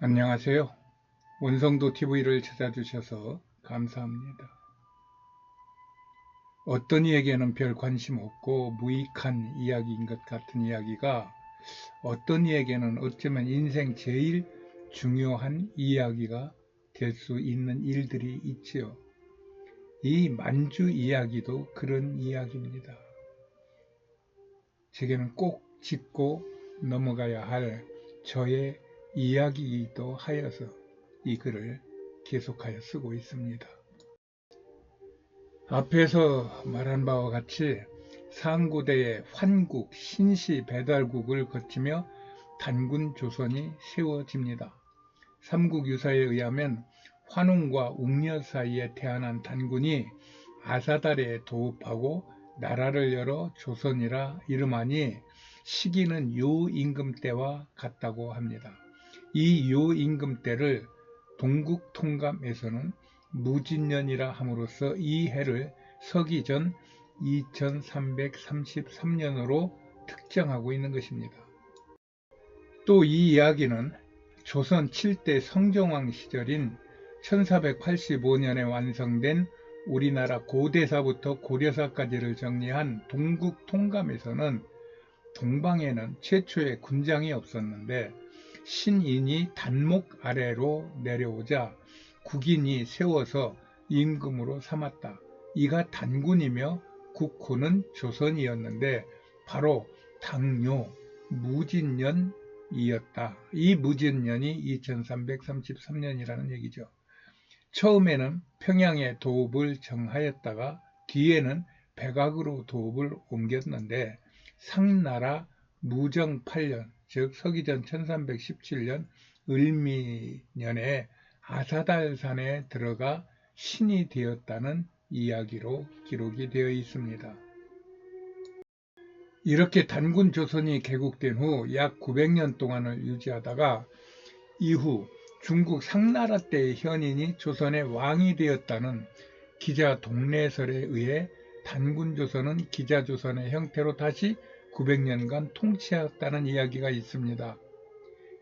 안녕하세요. 원성도 TV를 찾아주셔서 감사합니다. 어떤 이에게는 별 관심 없고 무익한 이야기인 것 같은 이야기가 어떤 이에게는 어쩌면 인생 제일 중요한 이야기가 될 수 있는 일들이 있지요. 이 만주 이야기도 그런 이야기입니다. 제게는 꼭 짚고 넘어가야 할 저의 이야기이기도 하여서 이 글을 계속하여 쓰고 있습니다. 앞에서 말한 바와 같이 상고대의 환국, 신시 배달국을 거치며 단군 조선이 세워집니다. 삼국 유사에 의하면 환웅과 웅녀 사이에 태어난 단군이 아사달에 도읍하고 나라를 열어 조선이라 이름하니 시기는 요 임금 때와 같다고 합니다. 이 요 임금 때를 동국 통감에서는 무진년이라 함으로써 이 해를 서기 전 2333년으로 특정하고 있는 것입니다. 또 이 이야기는 조선 7대 성종왕 시절인 1485년에 완성된 우리나라 고대사부터 고려사까지를 정리한 동국 통감에서는 동방에는 최초의 군장이 없었는데 신인이 단목 아래로 내려오자 국인이 세워서 임금으로 삼았다. 이가 단군이며 국호는 조선이었는데 바로 당뇨 무진년이었다. 이 무진년이 2333년이라는 얘기죠. 처음에는 평양에 도읍을 정하였다가 뒤에는 백악으로 도읍을 옮겼는데 상나라 무정 8년 즉 서기전 1317년 을미년에 아사달산에 들어가 신이 되었다는 이야기로 기록이 되어 있습니다. 이렇게 단군 조선이 개국된 후 약 900년 동안을 유지하다가 이후 중국 상나라 때의 현인이 조선의 왕이 되었다는 기자 동래설에 의해 단군 조선은 기자 조선의 형태로 다시 900년간 통치하였다는 이야기가 있습니다.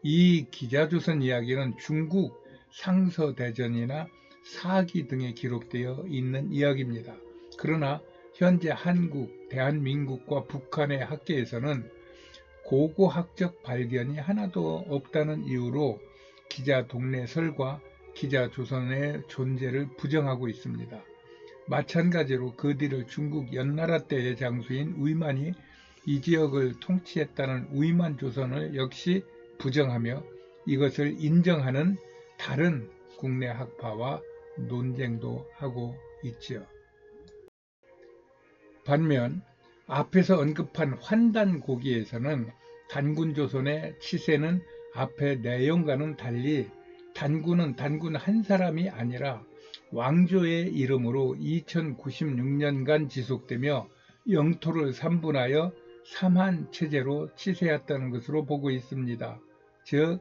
이 기자조선 이야기는 중국 상서대전이나 사기 등에 기록되어 있는 이야기입니다. 그러나 현재 한국, 대한민국과 북한의 학계에서는 고고학적 발견이 하나도 없다는 이유로 기자 동네설과 기자 조선의 존재를 부정하고 있습니다. 마찬가지로 그 뒤를 중국 연나라 때의 장수인 위만이 이 지역을 통치했다는 위만 조선을 역시 부정하며 이것을 인정하는 다른 국내 학파와 논쟁도 하고 있지요. 반면 앞에서 언급한 환단 고기에서는 단군 조선의 치세는 앞의 내용과는 달리 단군은 단군 한 사람이 아니라 왕조의 이름으로 2096년간 지속되며 영토를 삼분하여 삼한 체제로 치세했다는 것으로 보고 있습니다. 즉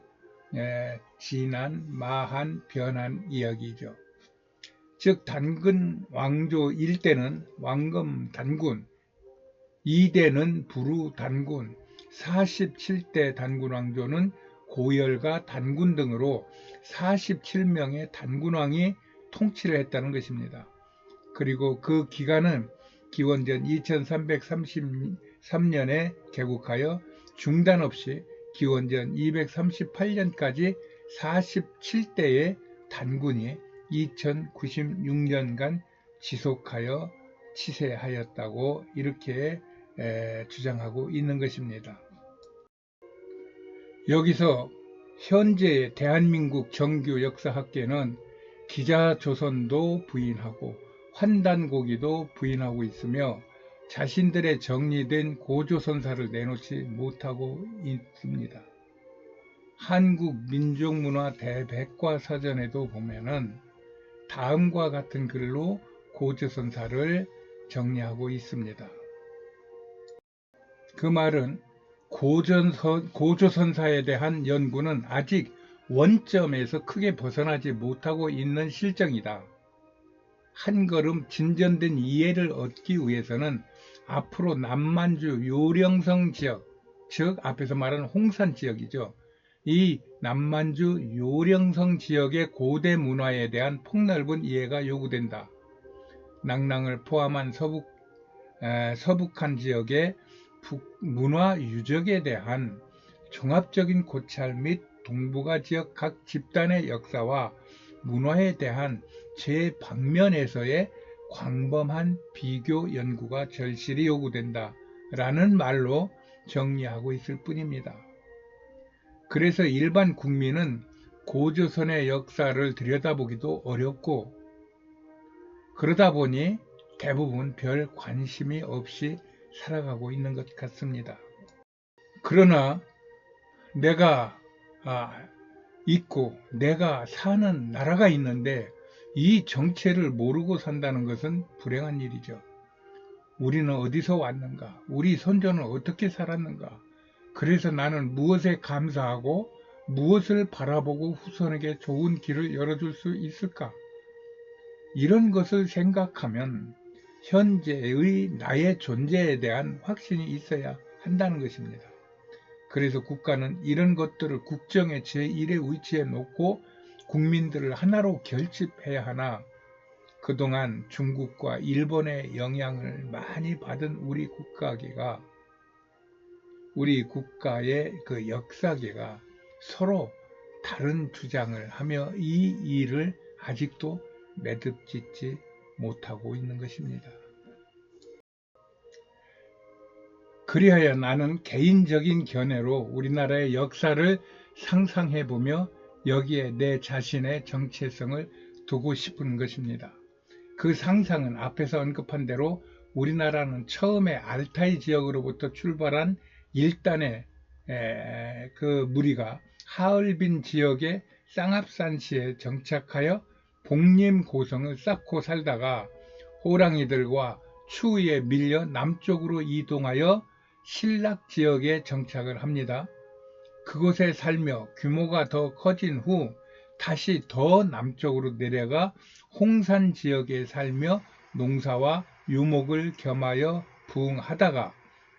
에, 진한, 마한, 변한 이야기죠. 즉 단근 왕조 1대는 왕금 단군, 2대는 부루 단군, 47대 단군 왕조는 고열과 단군 등으로 47명의 단군왕이 통치를 했다는 것입니다. 그리고 그 기간은 기원전 2330 3년에 개국하여 중단 없이 기원전 238년까지 47대의 단군이 2096년간 지속하여 치세하였다고 이렇게 주장하고 있는 것입니다. 여기서 현재 대한민국 정규 역사학계는 기자 조선도 부인하고 환단고기도 부인하고 있으며 자신들의 정리된 고조선사를 내놓지 못하고 있습니다. 한국 민족문화 대백과 사전에도 보면은 다음과 같은 글로 고조선사를 정리하고 있습니다. 그 말은 고전선, 고조선사에 대한 연구는 아직 원점에서 크게 벗어나지 못하고 있는 실정이다. 한 걸음 진전된 이해를 얻기 위해서는 앞으로 남만주 요령성 지역, 즉 앞에서 말하는 홍산 지역이죠. 이 남만주 요령성 지역의 고대 문화에 대한 폭넓은 이해가 요구된다. 낭랑을 포함한 서북, 에, 서북한 지역의 북 문화 유적에 대한 종합적인 고찰 및 동북아 지역 각 집단의 역사와 문화에 대한 제 방면에서의 광범한 비교 연구가 절실히 요구된다. 라는 말로 정리하고 있을 뿐입니다. 그래서 일반 국민은 고조선의 역사를 들여다보기도 어렵고 그러다 보니 대부분 별 관심이 없이 살아가고 있는 것 같습니다. 그러나 내가 아, 있고 내가 사는 나라가 있는데 이 정체를 모르고 산다는 것은 불행한 일이죠. 우리는 어디서 왔는가? 우리 선조는 어떻게 살았는가? 그래서 나는 무엇에 감사하고 무엇을 바라보고 후손에게 좋은 길을 열어줄 수 있을까? 이런 것을 생각하면 현재의 나의 존재에 대한 확신이 있어야 한다는 것입니다. 그래서 국가는 이런 것들을 국정의 제1의 위치에 놓고 국민들을 하나로 결집해야 하나 그동안 중국과 일본의 영향을 많이 받은 우리 국가계가 우리 국가의 그 역사계가 서로 다른 주장을 하며 이 일을 아직도 매듭짓지 못하고 있는 것입니다. 그리하여 나는 개인적인 견해로 우리나라의 역사를 상상해 보며 여기에 내 자신의 정체성을 두고 싶은 것입니다. 그 상상은 앞에서 언급한 대로 우리나라는 처음에 알타이 지역으로부터 출발한 일단의 그 무리가 하얼빈 지역의 쌍합산시에 정착하여 복림 고성을 쌓고 살다가 호랑이들과 추위에 밀려 남쪽으로 이동하여 신락 지역에 정착을 합니다. 그곳에 살며 규모가 더 커진 후 다시 더 남쪽으로 내려가 홍산 지역에 살며 농사와 유목을 겸하여 부흥하다가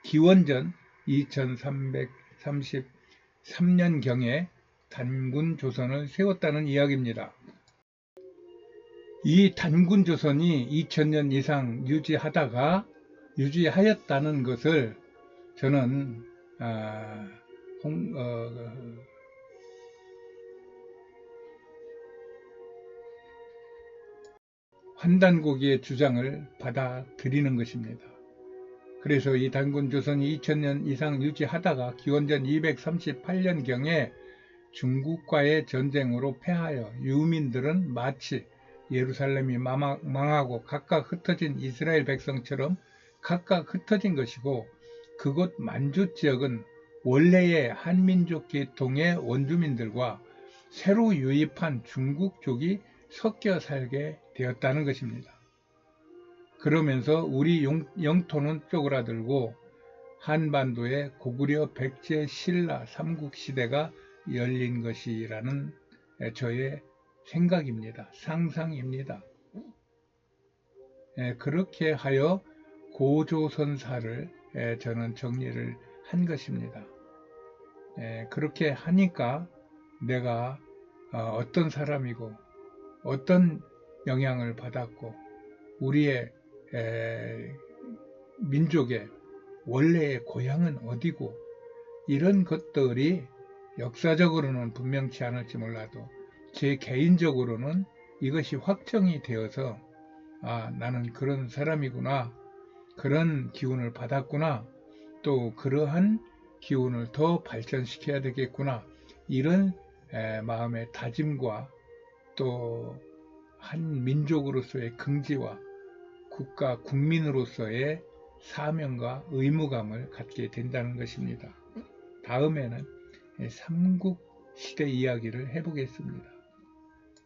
기원전 2333년경에 단군 조선을 세웠다는 이야기입니다. 이 단군 조선이 2000년 이상 유지하다가 유지하였다는 것을 저는 아, 홍, 어, 환단고기의 주장을 받아들이는 것입니다. 그래서 이 단군 조선이 2000년 이상 유지하다가 기원전 238년경에 중국과의 전쟁으로 패하여 유민들은 마치 예루살렘이 망하고 각각 흩어진 이스라엘 백성처럼 각각 흩어진 것이고 그곳 만주 지역은 원래의 한민족 계통의 원주민들과 새로 유입한 중국족이 섞여 살게 되었다는 것입니다. 그러면서 우리 영토는 쪼그라들고 한반도에 고구려 백제 신라 삼국 시대가 열린 것이라는 저의 생각입니다. 상상입니다. 그렇게 하여 고조선사를 저는 정리를 한 것입니다. 그렇게 하니까 내가 어, 어떤 사람이고 어떤 영향을 받았고 우리의 민족의 원래의 고향은 어디고 이런 것들이 역사적으로는 분명치 않을지 몰라도 제 개인적으로는 이것이 확정이 되어서 아 나는 그런 사람이구나 그런 기운을 받았구나 또 그러한 기운을 더 발전시켜야 되겠구나 이런 마음의 다짐과 또 한 민족으로서의 긍지와 국가 국민으로서의 사명과 의무감을 갖게 된다는 것입니다. 다음에는 삼국 시대 이야기를 해보겠습니다.